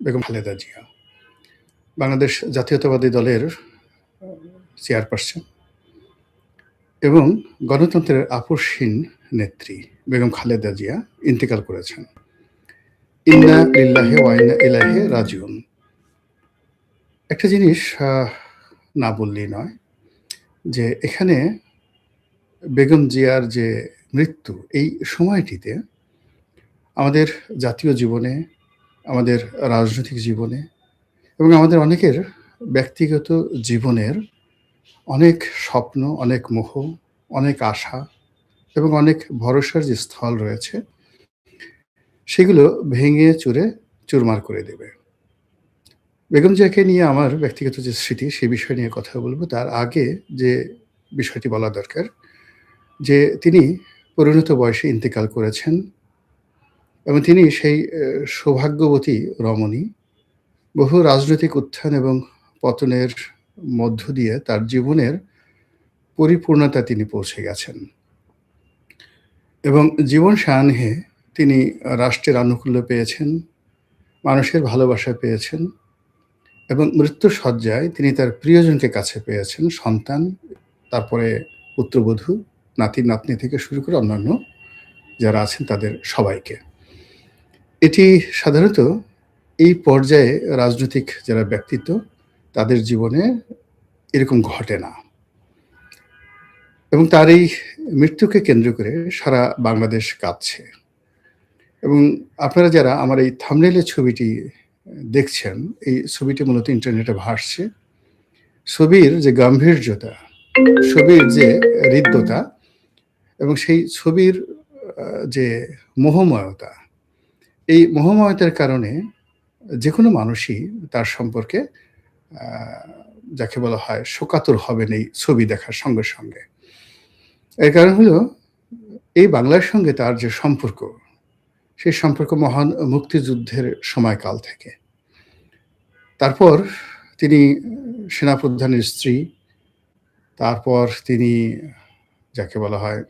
বেগম খালেদা জিয়া। বাংলাদেশ জাতীয়তাবাদী দলের চেয়ারপারসন এবং গণতন্ত্রের আপসহীন নেত্রী বেগম খালেদা জিয়া ইন্তেকাল করেছেন। ইন্না লিল্লাহে ওয়াইনা ইলাহে রাজিউন। একটা জিনিস না বললেই নয় যে এখানে বেগম জিয়ার যে মৃত্যু এই সময়টিতে আমাদের জাতীয় জীবনে আমাদের রাজনৈতিক জীবনে এবং আমাদের অনেকের ব্যক্তিগত জীবনের অনেক স্বপ্ন, অনেক মোহ, অনেক আশা এবং অনেক ভরসার যে স্থল রয়েছে, সেগুলো ভেঙে চুরে চুরমার করে দেবে। বেগম জিয়াকে নিয়ে আমার ব্যক্তিগত যে স্মৃতি সেই বিষয় নিয়ে কথা বলব। তার আগে যে বিষয়টি বলা দরকার, যে তিনি পরিণত বয়সে ইন্তেকাল করেছেন। এবং তিনি সেই সৌভাগ্যবতী রমণী। বহু রাজনৈতিক উত্থান এবং পতনের মধ্য দিয়ে তার জীবনের পরিপূর্ণতা তিনি পৌঁছে গেছেন। এবং জীবন সায়াহ্নে তিনি রাষ্ট্রের আনুকূল্য পেয়েছেন, মানুষের ভালোবাসা পেয়েছেন এবং মৃত্যু সজ্জায় তিনি তার প্রিয়জনকে কাছে পেয়েছেন, সন্তান, তারপরে পুত্রবধূ নাতি নাতনি থেকে শুরু করে অন্যান্য যারা আছেন তাদের সবাইকে। এটি সাধারণত এই পর্যায়ে রাজনৈতিক যারা ব্যক্তিত্ব, তাদের জীবনে এরকম ঘটে না। এবং তার এই মৃত্যুকে কেন্দ্র করে সারা বাংলাদেশ কাঁদছে। এবং আপনারা যারা আমার এই থামনেলের ছবিটি দেখছেন, এই ছবিটি মূলত ইন্টারনেটে ভাসছে। ছবির যে গাম্ভীর্যতা, ছবির যে হৃদ্যতা এবং সেই ছবির যে মোহময়তা এই মোহময়তার কারণে যে কোনো মানুষই তার সম্পর্কে যাকে বলা হয় শোকাতুর হবেন এই ছবি দেখার সঙ্গে সঙ্গে। এর কারণ হলো, এই বাংলার সঙ্গে তার যে সম্পর্ক, সেই সম্পর্ক মহান মুক্তিযুদ্ধের সময়কাল থেকে। তারপর তিনি সেনাপ্রধানের স্ত্রী, তারপর তিনি যাকে বলা হয়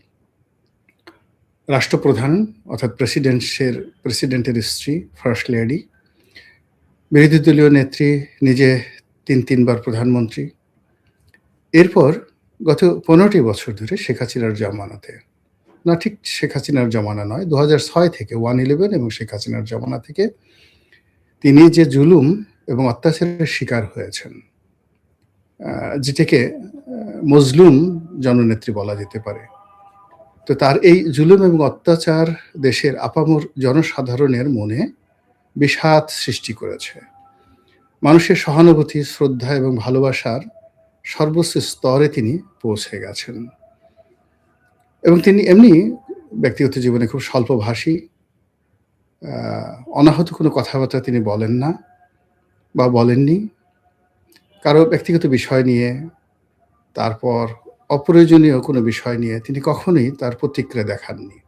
রাষ্ট্রপ্রধান, অর্থাৎ প্রেসিডেন্টের প্রেসিডেন্টের স্ত্রী, ফার্স্ট লেডি, বিরোধী দলীয় নেত্রী, নিজে তিন, তিনবার প্রধানমন্ত্রী। এরপর গত পনেরোটি বছর ধরে শেখ হাসিনার জমানাতে, না ঠিক শেখ হাসিনার জমানা নয় দু ছয় থেকে ওয়ান ইলেভেন এবং শেখ হাসিনার জমানা থেকে তিনি যে জুলুম এবং অত্যাচারের শিকার হয়েছেন যেটাকে মজলুম জননেত্রী বলা যেতে পারে। তো তার এই জুলুম এবং অত্যাচার দেশের আপামর জনসাধারণের মনে বিষাদ সৃষ্টি করেছে। মানুষের সহানুভূতি, শ্রদ্ধা এবং ভালোবাসার সর্বোচ্চ স্তরে তিনি পৌঁছে গেছেন। এবং তিনি এমনি ব্যক্তিগত জীবনে খুব স্বল্পভাষী অনাহত কোনো কথাবার্তা তিনি বলেন না বা বলেননি। কারও ব্যক্তিগত বিষয় নিয়ে, তারপর অপ্রয়োজনীয় কোনো বিষয় নিয়ে তিনি কখনোই তার প্রতিক্রিয়া দেখাননি।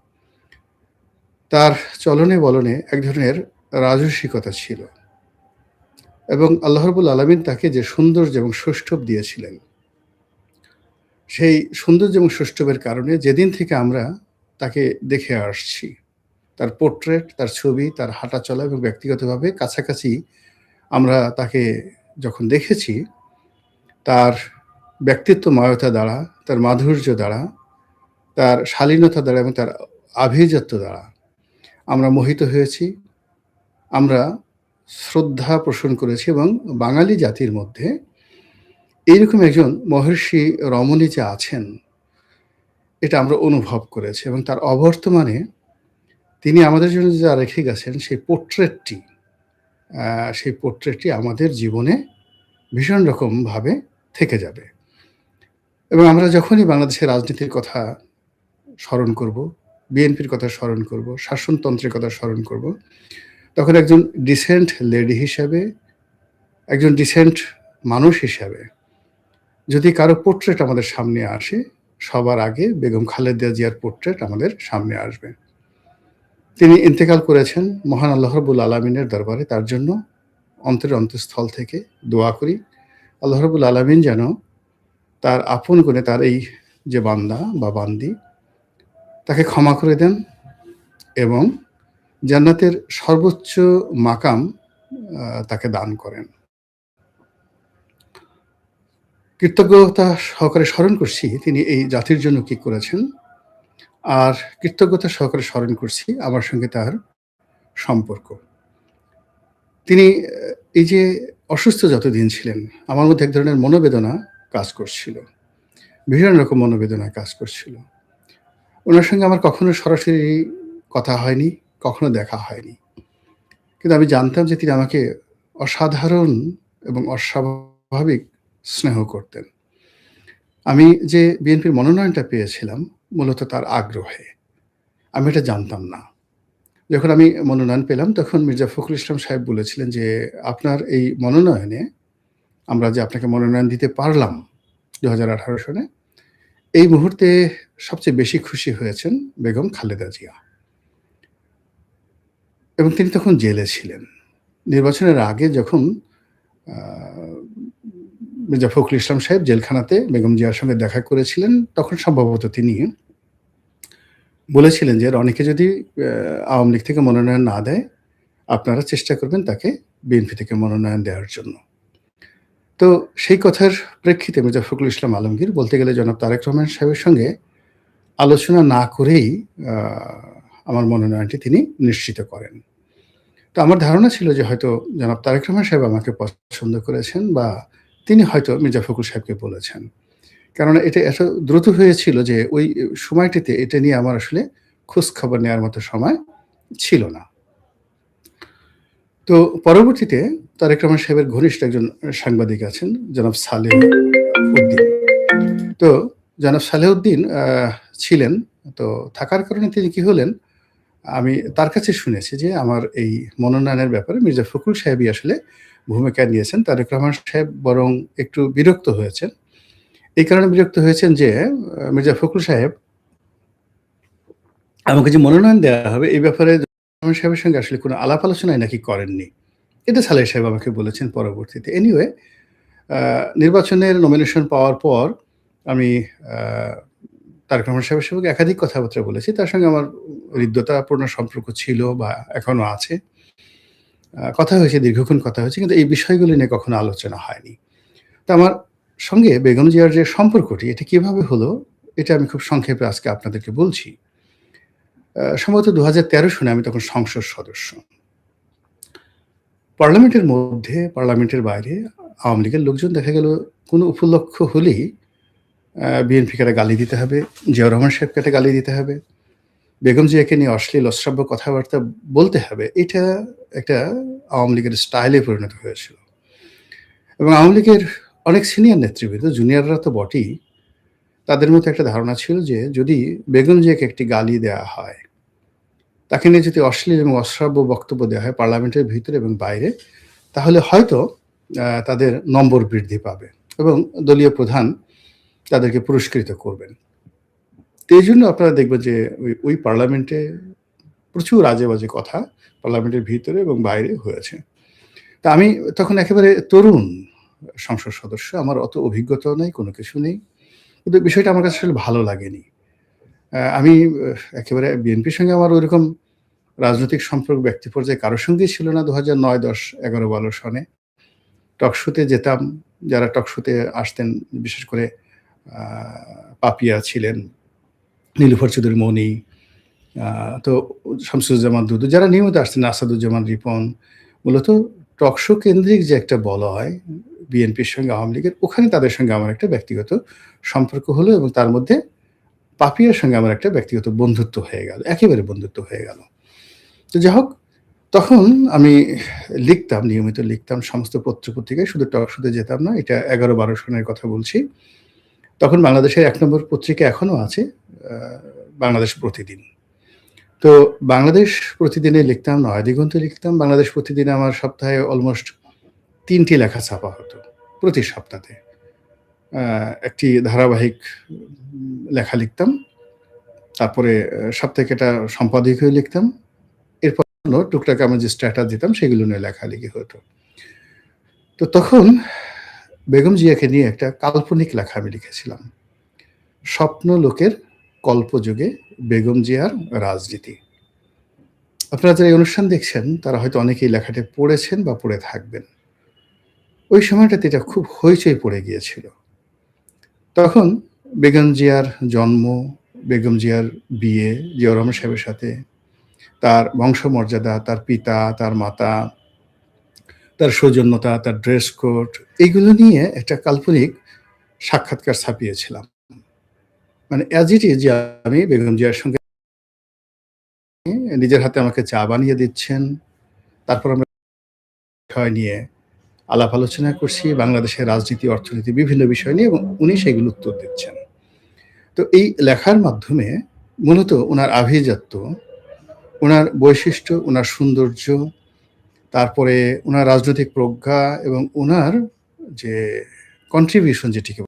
তার চলনে বলনে এক ধরনের রাজস্বিকতা ছিল এবং আল্লাহরবুল আলমিন তাকে যে সৌন্দর্য এবং সৌষ্ঠব দিয়েছিলেন, সেই সৌন্দর্য এবং সৌষ্ঠবের কারণে যেদিন থেকে আমরা তাকে দেখে আসছি, তার পোর্ট্রেট, তার ছবি, তার হাঁটা চলা এবং ব্যক্তিগতভাবে কাছাকাছি আমরা তাকে যখন দেখেছি, তার ব্যক্তিত্ব ময়তা দ্বারা, তার মাধুর্য দ্বারা, তার শালীনতা দ্বারা এবং তার আভিজাত্য দ্বারা আমরা মোহিত হয়েছি। আমরা শ্রদ্ধা পোষণ করেছি এবং বাঙালি জাতির মধ্যে এইরকম একজন মহর্ষি রমণী যে আছেন, এটা আমরা অনুভব করেছি এবং তার অবর্তমানে তিনি আমাদের জন্য যা রেখে গেছেন, সেই পোর্ট্রেটটি সেই পোর্ট্রেটটি আমাদের জীবনে ভীষণ রকমভাবে থেকে যাবে। এবং আমরা যখনই বাংলাদেশের রাজনীতির কথা স্মরণ করব, বিএনপির কথা স্মরণ করব, শাসনতন্ত্রের কথা স্মরণ করব, তখন একজন ডিসেন্ট লেডি হিসাবে, একজন ডিসেন্ট মানুষ হিসাবে যদি কারও পোর্ট্রেট আমাদের সামনে আসে, সবার আগে বেগম খালেদা জিয়ার পোর্ট্রেট আমাদের সামনে আসবে। তিনি ইন্তেকাল করেছেন মহান আল্লাহ রবুল আলমিনের দরবারে, তার জন্য অন্তরের অন্তঃস্থল থেকে দোয়া করি। আল্লাহ রবুল আলমিন যেন তার আপন করে তার এই যে বান্দা বা বান্দি তাকে ক্ষমা করে দেন এবং জান্নাতের সর্বোচ্চ মাকাম তাকে দান করেন। কৃতজ্ঞতা সহকারে স্মরণ করছি তিনি এই জাতির জন্য কি করেছেন। আর কৃতজ্ঞতা সহকারে স্মরণ করছি আমার সঙ্গে তার সম্পর্ক। তিনি এই যে অসুস্থ যতদিন ছিলেন, আমার মধ্যে এক ধরনের মনোবেদনা কাজ করছিল। ভীষণ রকম মনোবেদনায় কাজ করছিল। ওনার সঙ্গে আমার কখনো সরাসরি কথা হয়নি, কখনো দেখা হয়নি। কিন্তু আমি জানতাম যে তিনি আমাকে অসাধারণ এবং অস্বাভাবিক স্নেহ করতেন। আমি যে বিএনপির মনোনয়নটা পেয়েছিলাম মূলত তার আগ্রহে। আমি এটা জানতাম না। যখন আমি মনোনয়ন পেলাম তখন মির্জা ফখরুল ইসলাম সাহেব বলেছিলেন যে, "আপনার এই মনোনয়নে আমরা যে আপনাকে মনোনয়ন দিতে পারলাম ২০১৮ সনে, এই মুহূর্তে সবচেয়ে বেশি খুশি হয়েছেন বেগম খালেদা জিয়া।" এবং তিনি তখন জেলে ছিলেন। নির্বাচনের আগে যখন মির্জা ফখরুল ইসলাম সাহেব জেলখানাতে বেগম জিয়ার সঙ্গে দেখা করেছিলেন, তখন সম্ভবত তিনি বলেছিলেন যে, "রনিকে যদি আওয়ামী লীগ থেকে মনোনয়ন না দেয়, আপনারা চেষ্টা করবেন তাকে বিএনপি থেকে মনোনয়ন দেওয়ার জন্য।" তো সেই কথার প্রেক্ষিতে মির্জা ফখরুল ইসলাম আলমগীর বলতে গেলে জনাব তারেক রহমান সাহেবের সঙ্গে আলোচনা না করেই আমার মনোনয়নটি তিনি নিশ্চিত করেন। তো আমার ধারণা ছিল যে হয়তো জনাব তারেক রহমান সাহেব আমাকে পছন্দ করেছেন বা তিনি হয়তো মির্জা ফখরুল সাহেবকে বলেছেন। কেননা এটা এত দ্রুত হয়েছিল যে ওই সময়টিতে এটা নিয়ে আমার আসলে খোঁজখবর নেওয়ার মতো সময় ছিল না। তো পরবর্তীতে তারেক রহমান সাহেবের ঘনিষ্ঠ একজন সাংবাদিক আছেন জনাব সালেহ উদ্দিন। তো জনাব সালেহ উদ্দিন ছিলেন। তো থাকার কারণে তিনি কি হলেন, আমি তার কাছে শুনেছি যে আমার এই মনোনয়নের ব্যাপারে মির্জা ফখরুল সাহেবই আসলে ভূমিকা নিয়েছেন। তারেক রহমান সাহেব বরং একটু বিরক্ত হয়েছেন। এই কারণে বিরক্ত হয়েছেন যে মির্জা ফখরুল সাহেব আমাকে যে মনোনয়ন দেওয়া হবে এই ব্যাপারে রহমান সাহেবের সঙ্গে আসলে কোনো আলাপ আলোচনাই নাকি করেননি। এটা সালেহ সাহেব আমাকে বলেছেন পরবর্তীতে। এনিওয়ে নির্বাচনের নমিনেশন পাওয়ার পর আমি আ তারেক রহমান সাহেবের সঙ্গে একাধিক কথাবার্তা বলেছি। তার সঙ্গে আমার হৃদ্যতাপূর্ণ সম্পর্ক ছিল বা এখনও আছে। কথা হয়েছে, দীর্ঘক্ষণ কথা হয়েছে। কিন্তু এই বিষয়গুলি নিয়ে কখনো আলোচনা হয়নি। তো আমার সঙ্গে বেগম জিয়ার যে সম্পর্কটি এটা কীভাবে হলো এটা আমি খুব সংক্ষেপে আজকে আপনাদেরকে বলছি। সম্ভবত ২০১৩ সনে আমি তখন সংসদ সদস্য। পার্লামেন্টের মধ্যে, পার্লামেন্টের বাইরে আওয়ামী লীগের লোকজন দেখা গেল কোনো উপলক্ষ হলেই বিএনপিকে একটা গালি দিতে হবে, জিয়াউর রহমান সাহেবকে একটা গালি দিতে হবে, বেগম জিয়াকে নিয়ে অশ্লীল অশ্রাব্য কথাবার্তা বলতে হবে। এটা একটা আওয়ামী লীগের স্টাইলে পরিণত হয়েছিল। এবং আওয়ামী লীগের অনেক সিনিয়র নেতৃবৃন্দ, জুনিয়ররা তো বটেই, তাদের মধ্যে একটা ধারণা ছিল যে যদি বেগম জিয়াকে একটি গালি দেওয়া হয়, তাকে নিয়ে যদি অশ্লীল এবং অশ্রাব্য বক্তব্য দেওয়া হয় পার্লামেন্টের ভিতরে এবং বাইরে, তাহলে হয়তো তাদের নম্বর বৃদ্ধি পাবে এবং দলীয় প্রধান তাদেরকে পুরস্কৃত করবেন। তো এইজন্য আপনারা দেখবেন যে ওই, পার্লামেন্টে প্রচুর আজে-বাজে কথা পার্লামেন্টের ভিতরে এবং বাইরে হয়েছে। তা আমি তখন একেবারে তরুণ সংসদ সদস্য। আমার অত অভিজ্ঞতাও নেই, কোনো কিছু নেই। কিন্তু বিষয়টা আমার কাছে আসলে ভালো লাগেনি। আমি একেবারে বিএনপির সঙ্গে আমার ওইরকম রাজনৈতিক সম্পর্ক ব্যক্তি পর্যায়ে কারও সঙ্গেই ছিল না ২০০৯, ১০, ১১, ১২ সনে। টকশোতে যেতাম, যারা টকশোতে আসতেন বিশেষ করে পাপিয়া ছিলেন, নীলুফার চৌধুরী মনি, তো শামসুজ্জামান দুদু যারা নিয়মিত আসতেন, আসাদুজ্জামান রিপন। মূলত টকশো কেন্দ্রিক যে একটা বলয় বিএনপির সঙ্গে আওয়ামী লীগের, ওখানে তাদের সঙ্গে আমার একটা ব্যক্তিগত সম্পর্ক হলো এবং তার মধ্যে পাপিয়ার সঙ্গে আমার একটা ব্যক্তিগত বন্ধুত্ব হয়ে গেল। একেবারে বন্ধুত্ব হয়ে গেল। তো যাই হোক, তখন আমি লিখতাম, নিয়মিত লিখতাম সমস্ত পত্র-পত্রিকায়, শুধু টকশোতে যেতাম না। এটা ১১-১২ সনের কথা বলছি। তখন বাংলাদেশের এক নম্বর পত্রিকা এখনও আছে, বাংলাদেশ প্রতিদিন। তো বাংলাদেশ প্রতিদিনে লিখতাম, নয়াদিগন্তে লিখতাম। বাংলাদেশ প্রতিদিনে আমার সপ্তাহে অলমোস্ট ৩ টি লেখা ছাপা হতো, প্রতি সপ্তাহে। একটি ধারাবাহিক লেখা লিখতাম। তারপরে আ সাপ্তাহিক একটা সম্পাদকীয় লিখতাম। এরপর টুকটাক আমি যে স্ট্যাটাস দিতাম সেগুলো নিয়ে লেখালেখি হতো। তো তখন বেগম জিয়াকে নিয়ে একটা কাল্পনিক লেখা আমি লিখেছিলাম। স্বপ্ন লোকের কল্পযুগে বেগম জিয়ার রাজনীতি। আপনারা যারা এই অনুষ্ঠান দেখছেন তারা হয়তো অনেকেই লেখাটি পড়েছেন বা পড়ে থাকবেন। ওই সময়টাতে এটা খুব হইচই পড়ে গিয়েছিল। তখন বেগম জিয়ার জন্ম, বেগম জিয়ার বিয়ে জিয়াউর রহমান সাহেবের সাথে, তার বংশমর্যাদা, তার পিতা, তার মাতা, তার সৌজন্যতা, তার ড্রেস কোড এইগুলো নিয়ে একটা কাল্পনিক সাক্ষাৎকার ছাপিয়েছিলাম। মানে অ্যাজ ইট ইজ আমি বেগম জিয়ার সঙ্গে নিজের হাতে আমাকে চা বানিয়ে দিচ্ছেন। তারপর আমরা নিয়ে আলাপ আলোচনা করছি। বাংলাদেশের রাজনীতি, অর্থনীতি বিভিন্ন বিষয় নিয়ে এবং উনি সেগুলো উত্তর দিচ্ছেন। তো এই লেখার মাধ্যমে মূলত ওনার আভিজাত্য, ওনার বৈশিষ্ট্য, ওনার সৌন্দর্য, তারপরে ওনার রাজনৈতিক প্রজ্ঞা এবং ওনার যে কন্ট্রিবিউশন যেটিকে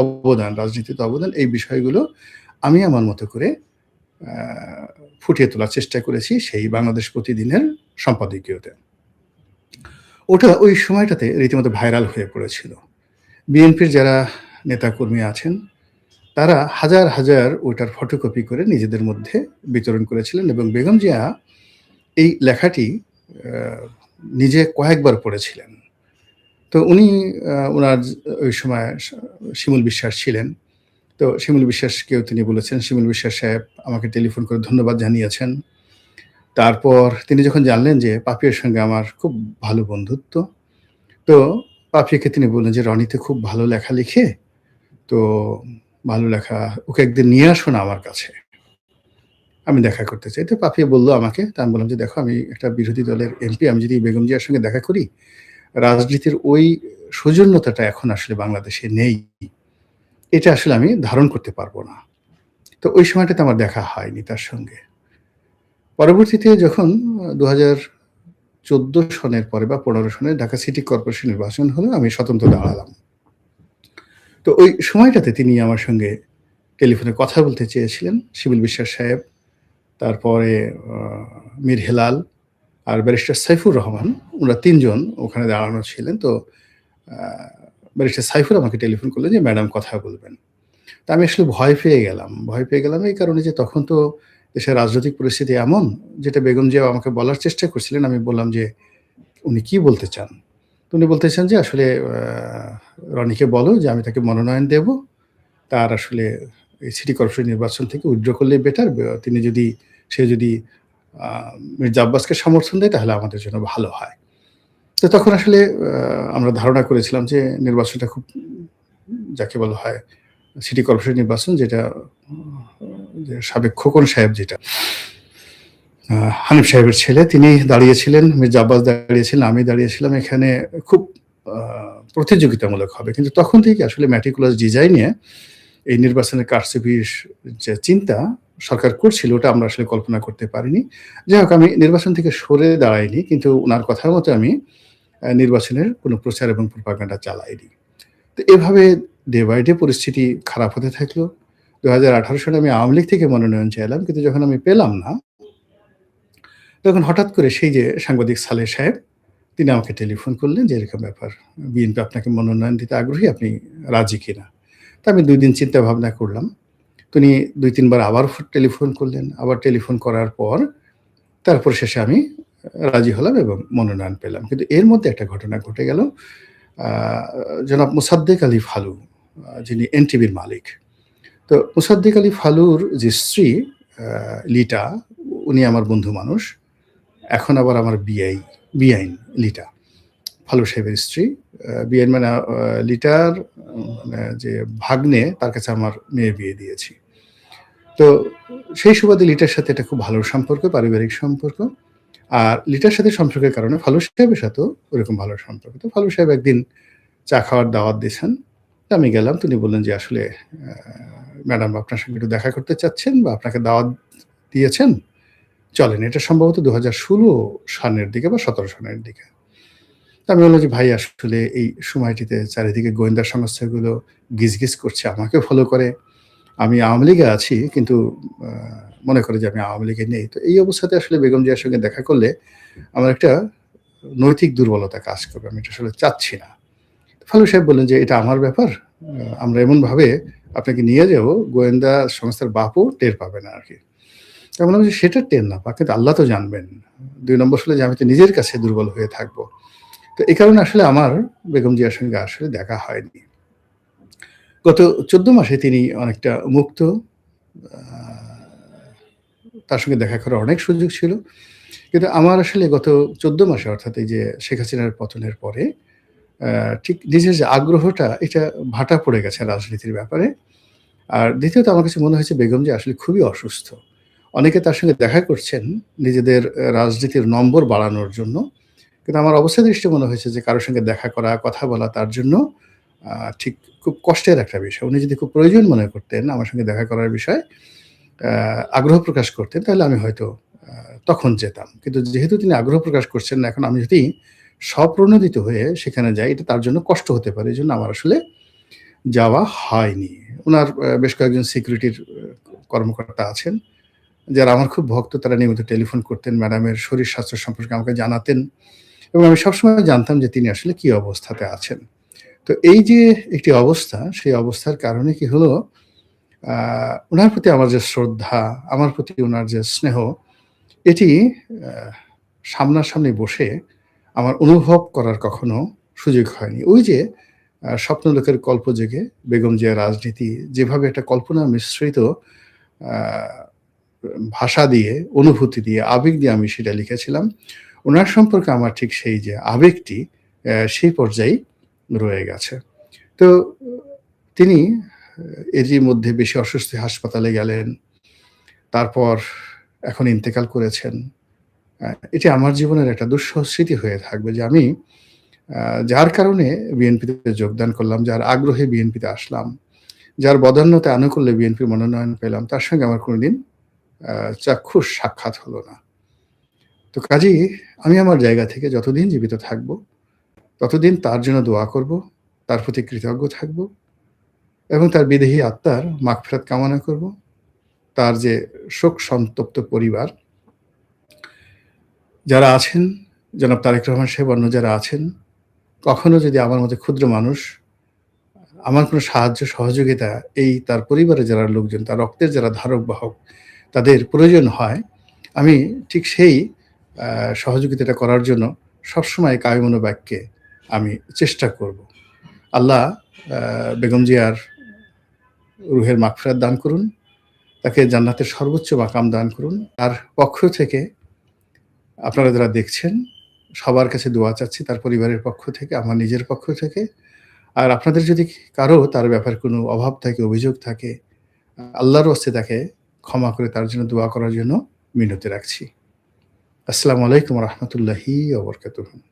অবদান, রাজনীতিতে অবদান এই বিষয়গুলো আমি আমার মতো করে ফুটিয়ে তোলার চেষ্টা করেছি সেই বাংলাদেশ প্রতিদিনের সম্পাদকীয়তে। ওটা ওই সময়টাতে রীতিমতো ভাইরাল হয়ে পড়েছিল। বিএনপির যারা নেতাকর্মী আছেন, তারা হাজার, হাজার ওইটার ফটোকপি করে নিজেদের মধ্যে বিতরণ করেছিলেন এবং বেগম জিয়া এই লেখাটি নিজে কয়েকবার পড়েছিলেন। তো উনি ওনার ওই সময় শিমুল বিশ্বাস ছিলেন। তো শিমুল বিশ্বাসকেও তিনি বলেছেন, শিমুল বিশ্বাস সাহেব আমাকে টেলিফোন করে ধন্যবাদ জানিয়েছেন। তারপর তিনি যখন জানলেন যে পাপিয়ার সঙ্গে আমার খুব ভালো বন্ধুত্ব, তো পাপিয়াকে তিনি বললেন যে, রনিতে খুব ভালো লেখা লিখে। তো ভালো লেখা ওকে একদিন নিয়ে আসো না আমার কাছে। আমি দেখা করতে চাই।" তো পাপিয়া বলল আমাকে। তা আমি বললাম যে, "দেখো আমি একটা বিরোধী দলের এমপি। আমি যদি বেগম জিয়ার সঙ্গে দেখা করি, রাজনীতির ওই সৌজন্যতাটা এখন আসলে বাংলাদেশে নেই। এটা আসলে আমি ধারণ করতে পারব না।" তো ওই সময়টাতে আমার দেখা হয়নি তার সঙ্গে। পরবর্তীতে যখন আ ২০১৪ সনের পরে বা ১৫ সনে ঢাকা সিটি কর্পোরেশন নির্বাচন হলো, আমি স্বতন্ত্র দাঁড়ালাম। তো ওই সময়টাতে তিনি আমার সঙ্গে টেলিফোনে কথা বলতে চেয়েছিলেন। শিমুল বিশ্বাস সাহেব, তারপরে মীর হেলাল আর ব্যারিস্টার সাইফুর রহমান ওনারা তিনজন ওখানে দাঁড়ানো ছিলেন। তো ব্যারিস্টার সাইফুর আমাকে টেলিফোন করলেন যে, "ম্যাডাম কথা বলবেন।" তা আমি আসলে ভয় পেয়ে গেলাম। ভয় পেয়ে গেলাম এই কারণে যে তখন তো দেশের রাজনৈতিক পরিস্থিতি এমন যেটা বেগম জিয়া আমাকে বলার চেষ্টা করছিলেন। আমি বললাম যে, "উনি কি বলতে চান?" উনি চান যে, "আসলে রনিকে বলো যে আমি তাকে মনোনয়ন দেব। তার আসলে এই সিটি কর্পোরেশন নির্বাচন থেকে উইথড্র করলেই বেটার। তিনি যদি সে যদি মির্জা আব্বাসকে সমর্থন দেয় তাহলে আমাদের জন্য ভালো হয়।" তো তখন আসলে আমরা ধারণা করেছিলাম যে নির্বাচনটা খুব যাকে বলা হয় সিটি কর্পোরেশন নির্বাচন যেটা সাবেক খোকন সাহেব যেটা হানিফ সাহেবের ছেলে তিনি দাঁড়িয়েছিলেন, মির্জা আব্বাস দাঁড়িয়েছিলেন, আমি দাঁড়িয়েছিলাম। এখানে খুব প্রতিযোগিতামূলক হবে। কিন্তু তখন থেকে আসলে meticulous ডিজাইনে এই নির্বাচনের কারচুপির যে চিন্তা সরকার করছিল ওটা আমরা আসলে কল্পনা করতে পারিনি। যাই হোক আমি নির্বাচন থেকে সরে দাঁড়াইনি। কিন্তু ওনার কথার মতো আমি নির্বাচনের কোনো প্রচার এবং প্রোপাগান্ডা চালাইনি। তো এভাবে ডে বাই ডে পরিস্থিতি খারাপ হতে থাকল। ২০১৮ সালে আমি আওয়ামী লীগ থেকে মনোনয়ন চাইলাম। কিন্তু যখন আমি পেলাম না তখন হঠাৎ করে সেই যে সাংবাদিক সালে সাহেব তিনি আমাকে টেলিফোন করলেন যে, "এরকম ব্যাপার। বিএনপি আপনাকে মনোনয়ন দিতে আগ্রহী। আপনি রাজি কিনা?" তো আমি দুই দিন চিন্তা ভাবনা করলাম। তো উনি ২-৩ আবার টেলিফোন করলেন। আবার টেলিফোন করার পর তারপর শেষে আমি রাজি হলাম এবং মনোনয়ন পেলাম। কিন্তু এর মধ্যে একটা ঘটনা ঘটে গেল। জনাব মোসাদ্দেক আলী ফালু যিনি এনটিভির মালিক। তো মোসাদ্দেক আলী ফালুর যে স্ত্রী লিটা উনি আমার বন্ধু মানুষ। এখন আবার আমার বিআই বিআইন লিটা। ফালু সাহেবের স্ত্রী। বিআইন মানে লিটার মানে যে ভাগ্নে তার কাছে আমার মেয়ে বিয়ে দিয়েছি। তো সেই সুবাদে লিটার সাথে এটা খুব ভালো সম্পর্ক, পারিবারিক সম্পর্ক। আর লিটার সাথে সম্পর্কের কারণে ফালু সাহেবের সাথেও ওরকম ভালো সম্পর্ক। তো ফালু সাহেব একদিন চা খাওয়ার দাওয়াত দিয়েছেন। আমি গেলাম। তিনি বললেন যে, "আসলে ম্যাডাম আপনার সঙ্গে একটু দেখা করতে চাচ্ছেন বা আপনাকে দাওয়াত দিয়েছেন। চলেন।" এটা সম্ভবত ২০১৬ সনের দিকে বা ১৭ সনের দিকে। আমি বললাম যে, "ভাই আসলে এই সময়টিতে চারিদিকে গোয়েন্দা সংস্থাগুলো গিজগিজ করছে, আমাকে ফলো করে। আমি আওয়ামী লীগে আছি কিন্তু মনে করে যে আমি আওয়ামী লীগে নেই। তো এই অবস্থাতে আসলে বেগম জিয়ার সঙ্গে দেখা করলে আমার একটা নৈতিক দুর্বলতা কাজ করবে। আমি এটা আসলে চাচ্ছি না।" ফালু সাহেব বললেন যে, "এটা আমার ব্যাপার। আমরা এমনভাবে আপনাকে নিয়ে যাব, গোয়েন্দা সংস্থার বাপও টের পাবে না আরকি।" তো আমি বললাম যে সেটা টের না পাক কিন্তু আল্লাহ তো জানবেন। দুই নম্বর হলো যে আমি তো নিজের কাছে দুর্বল হয়ে থাকব। তো এই কারণে আসলে আমার বেগম জিয়ার সঙ্গে আসলে দেখা হয়নি। গত ১৪ মাসে তিনি অনেকটা মুক্ত। তার সঙ্গে দেখা করার অনেক সুযোগ ছিল। কিন্তু আমার আসলে গত ১৪ মাসে, অর্থাৎ এই যে শেখ হাসিনার পতনের পরে ঠিক নিজের যে আগ্রহটা এটা ভাটা পড়ে গেছে রাজনীতির ব্যাপারে। আর দ্বিতীয়ত আমার কাছে মনে হয়েছে বেগম যে আসলে খুবই অসুস্থ। অনেকে তার সঙ্গে দেখা করছেন নিজেদের রাজনীতির নম্বর বাড়ানোর জন্য। কিন্তু আমার অবস্থা দৃষ্টি মনে হয়েছে যে কারোর সঙ্গে দেখা করা, কথা বলা তার জন্য ঠিক খুব কষ্টের একটা বিষয়। উনি যদি খুব প্রয়োজন মনে করতেন আমার সঙ্গে দেখা করার বিষয়ে আগ্রহ প্রকাশ করতেন তাহলে আমি হয়তো তখন যেতাম। কিন্তু যেহেতু তিনি আগ্রহ প্রকাশ করছেন এখন আমি যদি স্বপ্রণোদিত হয়ে সেখানে যায় এটা তার জন্য কষ্ট হতে পারে। এই জন্য আমার আসলে যাওয়া হয়নি। ওনার বেশ কয়েকজন সিকিউরিটির কর্মকর্তা আছেন। যারা আমার খুব ভক্ত তারা নিয়মিত টেলিফোন করতেন। ম্যাডামের শরীর স্বাস্থ্য সম্পর্কে আমাকে জানাতেন। এবং আমি সবসময় জানতাম যে তিনি আসলে কি অবস্থাতে আছেন। তো এই যে একটি অবস্থা, সেই অবস্থার কারণে কি হলো আ উনার প্রতি আমার যে শ্রদ্ধা, আমার প্রতি ওনার যে স্নেহ এটি সামনাসামনি বসে আমার অনুভব করার কখনো সুযোগ হয়নি। ওই যে স্বপ্নলোকের কল্প জেগে বেগম জিয়ার রাজনীতি যেভাবে একটা কল্পনা মিশ্রিত ভাষা দিয়ে, অনুভূতি দিয়ে, আবেগ দিয়ে আমি সেটা লিখেছিলাম। ওনার সম্পর্কে আমার ঠিক সেই যে আবেগটি সেই পর্যায়েই রয়ে গেছে। তো তিনি এরই মধ্যে বেশি অসুস্থ হাসপাতালে গেলেন। তারপর এখন ইন্তেকাল করেছেন। এটি আমার জীবনের একটা দুঃসহ স্মৃতি হয়ে থাকবে যে আমি যার কারণে বিএনপিতে যোগদান করলাম, যার আগ্রহে বিএনপিতে আসলাম, যার বদান্যতা আনুকূল্যে বিএনপির মনোনয়ন পেলাম তার সঙ্গে আমার কোনোদিন চাক্ষুষ সাক্ষাৎ হলো না। তো কাজেই আমি আমার জায়গা থেকে যতদিন জীবিত থাকব, ততদিন তার জন্য দোয়া করব, তার প্রতি কৃতজ্ঞ থাকব এবং তার বিদেহী আত্মার মাগফিরাত কামনা করব। তার যে শোক সন্তপ্ত পরিবার যারা আছেন, জনাব তারেক রহমান সাহেব অন্য যারা আছেন, কখনো যদি আমার মতো ক্ষুদ্র মানুষ আমার কোনো সাহায্য সহযোগিতা এই তার পরিবারের যারা লোকজন, তার রক্তের যারা ধারক বাহক তাদের প্রয়োজন হয়, আমি ঠিক সেই সহযোগিতাটা করার জন্য সবসময় কায়মনোবাক্যে আমি চেষ্টা করব। আল্লাহ বেগম জিয়ার রুহের মাগফিরাত দান করুন। তাকে জান্নাতের সর্বোচ্চ মাকাম দান করুন। তার পক্ষ থেকে আপনারা যারা দেখছেন সবার কাছে দোয়া চাচ্ছি তার পরিবারের পক্ষ থেকে, আমার নিজের পক্ষ থেকে। আর আপনাদের যদি কারও তার ব্যাপারে কোনো অভাব থাকে, অভিযোগ থাকে, আল্লাহর হস্তে তাকে ক্ষমা করে তার জন্য দোয়া করার জন্য মিনতি রাখছি। আসসালামু আলাইকুম রহমতুল্লাহি ওবরকাত ওয়া বারাকাতুহু।